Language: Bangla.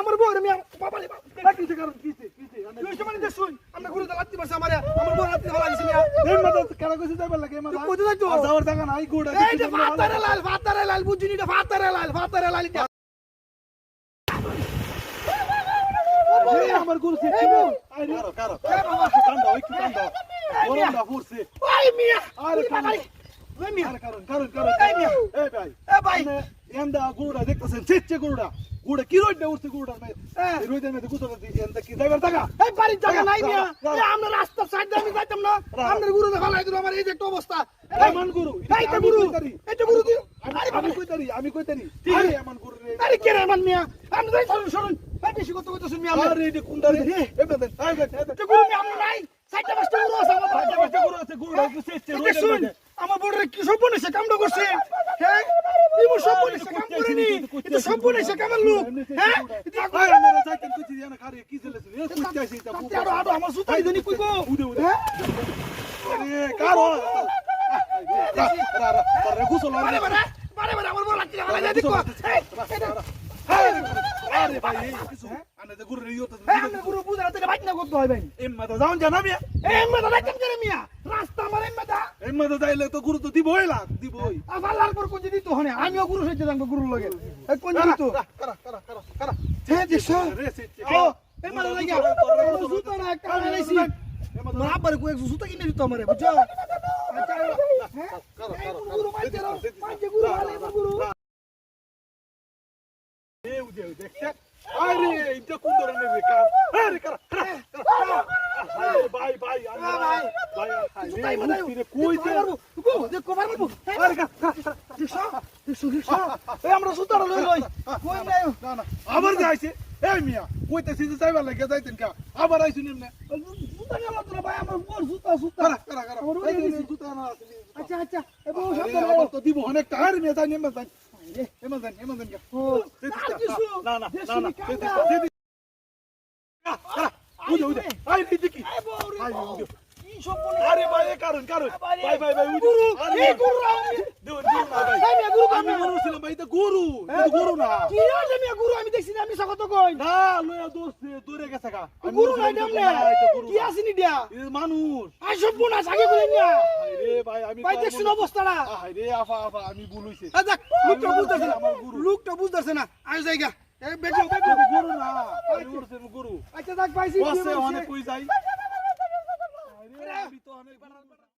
আমার বউরে মিয়া বাবা কিসে কারণ কিসে কিসে মানে দেখুন আমরা ঘুরে লাগতে পারছে আমারে আমার বউ লাগতে ভালো লাগছে এই মাথা কারা কইছে যাইবার লাগে মাথা কোথায় যাইতো? যাওয়ার জায়গা নাই গুড় এই যে ফাতারে লাল ফাতারে লাল বুঝুনি এটা ফাতারে লাল ফাতারে লাল আমার গুরু সে মানে হ্যাঁ। নাই মিয়া। আমরা সাইড আমি যাইতাম না রাখ। গুরু দেখা লাগে আমার এই যে একটা অবস্থা এই মান গুরু এই তো গুরু এটা গুরু দিও আমি আরে আমি কইতারি আমি কইতারি আরে আছে। এমন গুরু রে আরে কে রে মান মিয়া আমি যাই শুনুন শুনুন বেশি কথা কইতেছেন মিয়া আমরা আরে কোনটা রে এই বেদন এই বেদন এটা গুরু মিয়া আমরা নাই সাইডটা পাঁচটা গুরু আছে আমার আচ্ছা বাড়িতে গুরু আছে গুড়া একটু চেচ্ছে এই শুন আমার বড়রে কি সব বনেছে কামটা করছে হ্যাঁ ইমো সব বনেছে কাম করেনি এটা সব বনেছে কামের লোক হ্যাঁ এটা আরে মেরে যাইতেন কইছি জানা খারে কি চলেছে এ কুইতে আইছে এটা তাতে আরও আরও আমার সুতাই দেনি কই গো উদে উদে হ্যাঁ আরে কারও আরে গুসল বারে বারে আমার বড় লাগছে ভালো যায় দেখো এই আরে ভাই এই কিছু আনে যে গুরু ইয়ত আমরা গুরু বুঝা রাতে বাইক না করতে হয় ভাই এম্মা তো যাও জানা মিয়া এই এমে দাদা কেন করে মিয়া রাস্তা আমার এমে দা এম্মা তো যাইলে তো গুরু তো দিবই লাগ দিবই লাল পর কোন দিত হনে আমিও গুরু হইতে যাব গুরু লগে এই কোন দিত কারা কারা কারা হ্যাঁ ও লাগা না লাইছি আমার কো কিনে দিত আমারে বুঝছ আচ্ছা হ্যাঁ কারা এই কারা গুরু মাইতে রাও মাইতে গুরু আলে গুরু উদে দেখছে? আরে এটা কোন ধরনের রে কাম আরে কারা ভাই ভাই ভাই। ভাই সুতাই মাথায় রে কইতে কো মারবো আরে কারা দেখছ দেখছ দেখছ এই আমরা সুতাটা লই লই। কই নাই? না না আবার যাইছে এই মিয়া কইতেছি যে যাইবার লাগে যাইতেন কা? আবার আইছুন এমনে। সুতা গেল তোরা ভাই আমার বল সুতা সুতা। কারা কারা কারা? আমার এই ওই যে দিছি। জুতা না আছে আচ্ছা আচ্ছা তো দিব অনেক টাকার মেয়ে জানি এমন জানি কারণ কারণ ভাই ভাই ভাই উদে গুরু আরে এই গুরু আমি দেও দেও না ভাই এই মিয়া গুরু আমি আমি মনে ছিলাম ভাই এটা গুরু এটা গুরু না কি হইছে গুরু আমি দেখছি না আমি স্বাগত কই। না লয়া দোস্ত দূরে গেছে গা। গুরু নাই যে না, কি। আসিনি দিয়া? মানুষ। আই সব বোনা সাগে কইলেন না আরে ভাই আমি ভাই দেখছেন অবস্থাটা? আরে আফা আফা আমি ভুল হইছে। আ দেখ লোকটা বুঝতেছে না। লোকটা বুঝতেছে না। আই জায়গা। এই বেজো বেজো গুরু না আমি উড়ছে গুরু। আচ্ছা দেখ পাইছি বসে অনেক কই যাই? আরে আমি তো অনেক